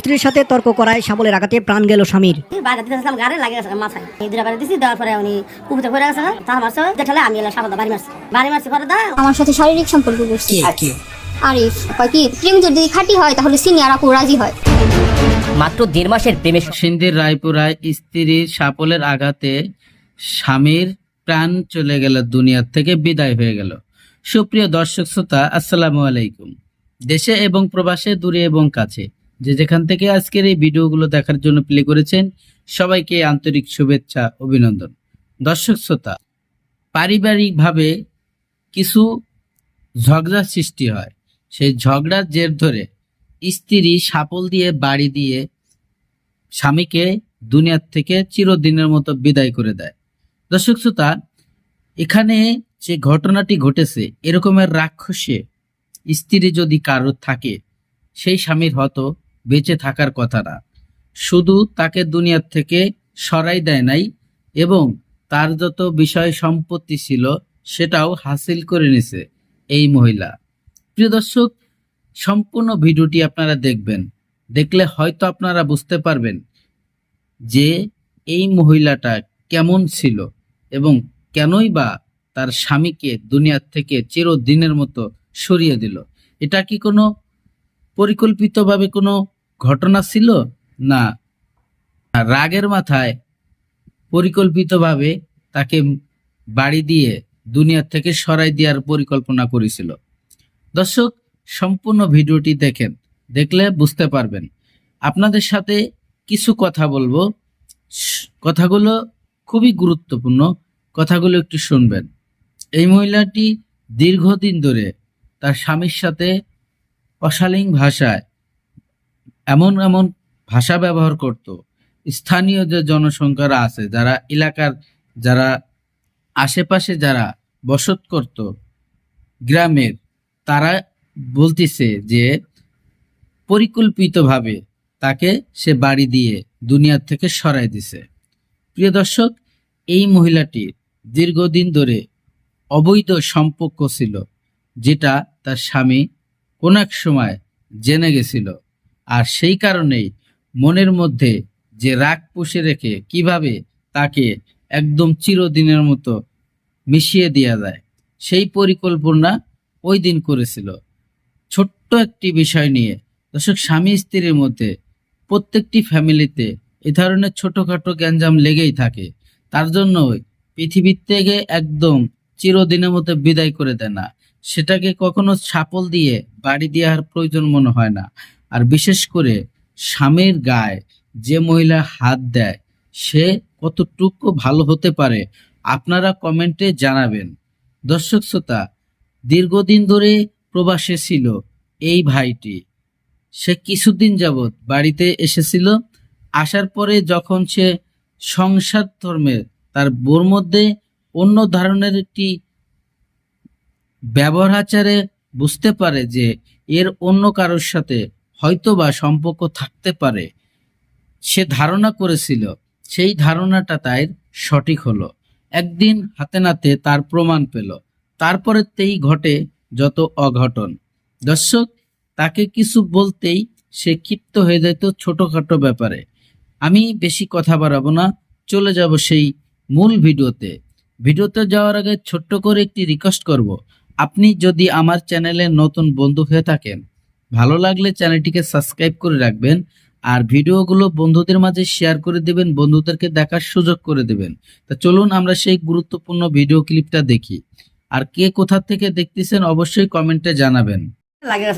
স্ত্রীর সাথে তর্ক করায় শাবলের আঘাতে প্রাণ গেল স্বামীর। বাইরে দিতেছিলাম গাড়ি লাগে মাথায়। এই দুটা বাড়ি দিছি দেওয়ার পরে উনি কুপুতে পড়ে গেছে তার মারছে যেটালে আমি এলাম সাবধান বাড়ি মারছি। বাড়ি মারছি পরে দা আমার সাথে শারীরিক সম্পর্ক করছে। আরিফ কয় কি প্রেম যদি খাঁটি হয় তাহলে সিনিয়র আপু রাজি হয়। মাত্র দেড় মাসের প্রেমের সিন্ধির রায়পুরায় স্ত্রীর সাপলের আঘাতে স্বামীর প্রাণ চলে গেল দুনিয়ার থেকে বিদায় হয়ে গেল। সুপ্রিয় দর্শক শ্রোতা আসসালামু আলাইকুম। দেশে এবং প্রবাসে দূরে এবং কাছে যে যেখান থেকে আজকের এই ভিডিওগুলো দেখার জন্য প্লে করেছেন, সবাইকে আন্তরিক শুভেচ্ছা, অভিনন্দন। দর্শক শ্রোতা, পারিবারিকভাবে কিছু ঝগড়া সৃষ্টি হয়। সেই ঝগড়ার জের ধরে স্ত্রী সাপল দিয়ে বাড়ি দিয়ে স্বামীকে দুনিয়ার থেকে চিরদিনের মতো বিদায় করে দেয়। দর্শক শ্রোতা, এখানে যে ঘটনাটি ঘটেছে, এরকমের রাক্ষসে স্ত্রী যদি কারোর থাকে, সেই স্বামীর হয়তো বেঁচে থাকার কথা না। শুধু তাকে দুনিয়ার থেকে সরাই দেয় নাই এবং তার যত বিষয় সম্পত্তি ছিল সেটাও হাসিল করে নিছে এই মহিলা। প্রিয় দর্শক, সম্পূর্ণ ভিডিওটি আপনারা দেখবেন। দেখলে হয়তো আপনারা বুঝতে পারবেন যে এই মহিলাটা কেমন ছিল এবং কেনই বা তার স্বামীকে দুনিয়ার থেকে চিরদিনের মতো সরিয়ে দিল। এটা কি কোনো পরিকল্পিতভাবে কোনো ঘটনা ছিল? না। রাগের মাথায় পরিকল্পিতভাবে তাকে বাড়ি দিয়ে দুনিয়ার থেকে সরাই দেওয়ার পরিকল্পনা করেছিল। দর্শক, সম্পূর্ণ ভিডিওটি দেখেন, দেখলে বুঝতে পারবেন। আপনাদের সাথে কিছু কথা বলব। কথাগুলো খুবই গুরুত্বপূর্ণ। কথাগুলো একটু শুনবেন। এই মহিলাটি দীর্ঘদিন ধরে তার স্বামীর সাথে অশালীন ভাষায় এমন এমন ভাষা ব্যবহার করত। স্থানীয় যে জনসংখ্যারা আছে, যারা এলাকার, যারা আশেপাশে যারা বসত করত গ্রামের, তারা বলতেছে যে পরিকল্পিতভাবে তাকে সে বাড়ি দিয়ে দুনিয়ার থেকে সরাই দিছে। প্রিয় দর্শক, এই মহিলাটি দীর্ঘদিন ধরে অবৈধ সম্পর্ক ছিল, যেটা তার স্বামী কোন এক সময় জেনে গেছিল। আর সেই কারণেই মনের মধ্যে যে রাগ পুষে রেখে কীভাবে তাকে একদম চিরদিনের মতো মিশিয়ে দেওয়া যায়, সেই পরিকল্পনা ওই দিন করেছিল। ছোট্ট একটি বিষয় নিয়ে দর্শক, স্বামী স্ত্রীর মধ্যে প্রত্যেকটি ফ্যামিলিতে এ ধরনের ছোটখাটো গ্যাঞ্জাম লেগেই থাকে। তার জন্যই পৃথিবীর থেকে একদম চিরদিনের মতো বিদায় করে দেয় না। সেটাকে কখনো ছাপল দিয়ে বাড়ি দেওয়ার প্রয়োজন মনে হয় না। আর বিশেষ করে স্বামীর গায়ে যে মহিলা হাত দেয়, সে কতটুকু ভালো হতে পারে আপনারা কমেন্টে জানাবেন। দর্শক শ্রোতা, দীর্ঘদিন ধরে প্রবাসে ছিল এই ভাইটি। সে কিছুদিন যাবৎ বাড়িতে এসেছিল। আসার পরে যখন সে সংসার ধর্মের তার বোর মধ্যে অন্য ধরনের একটি ব্যবহার আচারে বুঝতে পারে যে এর অন্য কারোর সাথে হয়তোবা সম্পর্ক থাকতে পারে। সে ধারণা করেছিল, সেই ধারণাটা তাই সঠিক হলো। একদিন হাতে নাতে তার প্রমাণ পেল। তারপরেতেই ঘটে যত অঘটন। দর্শক, তাকে কিছু বলতেই সে ক্ষিপ্ত হয়ে যেত ছোটখাটো ব্যাপারে। আমি বেশি কথা বাড়াবো না, চলে যাব সেই মূল ভিডিওতে। ভিডিওতে যাওয়ার আগে ছোট্ট করে একটি রিকোয়েস্ট করব। আপনি যদি আমার চ্যানেলে নতুন বন্ধু হয়ে থাকেন, ভালো লাগলে চ্যানেলটিকে সাবস্ক্রাইব করে রাখবেন আর ভিডিওগুলো বন্ধুদের মাঝে শেয়ার করে দেবেন, বন্ধুদেরকে দেখার সুযোগ করে দেবেন। তা চলুন আমরা সেই গুরুত্বপূর্ণ ভিডিও ক্লিপটা দেখি। আর কে কোথা থেকে দেখতেছেন অবশ্যই কমেন্টে জানাবেন। আমি